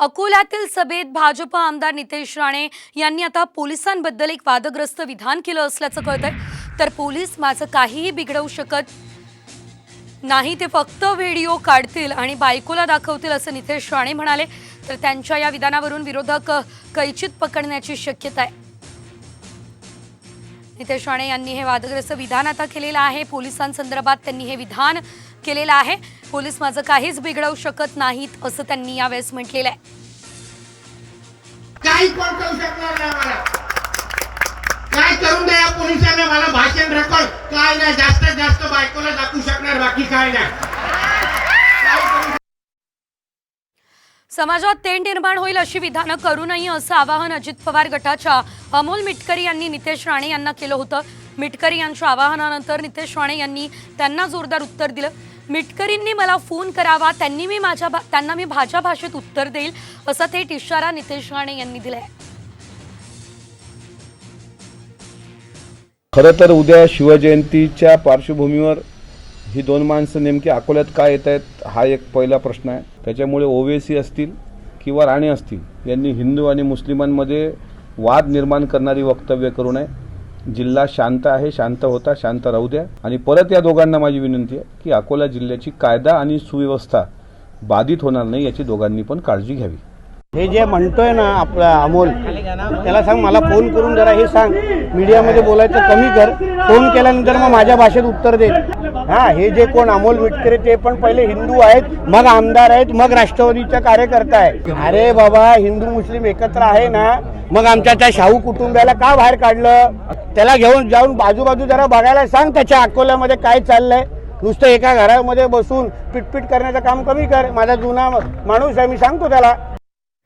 अकोल्यातील सभेत भाजप आमदार नितेश राणे यांनी आता पोलिसांबद्दल एक वादग्रस्त विधान केलं असल्याचं कळतंय. तर पोलीस माझं काहीही बिघडवू शकत नाही ते फक्त व्हिडिओ काढतील आणि बायकोला दाखवतील असं नितेश राणे म्हणाले. तर त्यांच्या या विधानावरून विरोधक कैचित पकडण्याची शक्यता आहे. नितेश राणे यांनी हे वादग्रस्त विधान आता केलेलं आहे. पोलिसांसंदर्भात त्यांनी हे विधान केलेलं आहे. पोलीस माझं काहीच बिघडवू शकत नाहीत असं त्यांनी यावेळेस म्हटलेलं आहे. काही करू शकणार नाही मला काय करून द्या या पोलिसांना मला भाषण रेकॉर्ड काय नाही जास्तीत जास्त बायकोला दाखवू शकणार बाकी काय नाही. समाजात तेढ निर्माण होईल अशी विधानं करू नये असं आवाहन अजित पवार गटाच्या अमोल मिटकरी यांनी नितेश राणे यांना केलं होतं. मिटकरी यांच्या आवाहनानंतर नितेश राणे यांनी त्यांना जोरदार उत्तर दिलं. मिटकरींनी मला फोन करावा त्यांनी मी माझ्या भा- त्यांना मी माझ्या भाषेत उत्तर देईल असा थेट इशारा नितेश राणे यांनी दिलाय. खरं तर उद्या शिवजयंतीच्या पार्श्वभूमीवर ही दोन माणसं नेमकी अकोल्यात काय येत आहेत हा एक पहिला प्रश्न आहे. त्याच्यामुळे ओवेसी असतील किंवा राणे असतील यांनी हिंदू आणि मुस्लिमांमध्ये वाद निर्माण करणारी वक्तव्य करू नये. जिल्हा शांत आहे शांत होता शांत राहू द्या. आणि परत या दोघांना माझी विनंती आहे की अकोला जिल्ह्याची कायदा आणि सुव्यवस्था बाधित होणार नाही याची दोघांनी पण काळजी घ्यावी. हे जे म्हणतोय ना आपला अमोल त्याला सांग मला फोन करून जरा हे सांग. मीडियामध्ये बोलायचं कमी कर. फोन केल्यानंतर मग माझ्या भाषेत उत्तर दे. हा हे जे कोण अमोल मिटकरे ते पण पहिले हिंदू आहेत मग आमदार आहेत मग राष्ट्रवादीच्या कार्यकर्ता आहे अरे बाबा हिंदू मुस्लिम एकत्र आहे ना मग आमच्या त्या शाहू कुटुंबियाला का बाहेर काढलं? त्याला घेऊन जाऊन बाजूबाजू जरा बघायला सांग त्याच्या अकोल्यामध्ये काय चाललंय. नुसतं एका घरामध्ये बसून पिटपिट करण्याचं काम कमी कर. माझा जुना माणूस आहे मी सांगतो त्याला.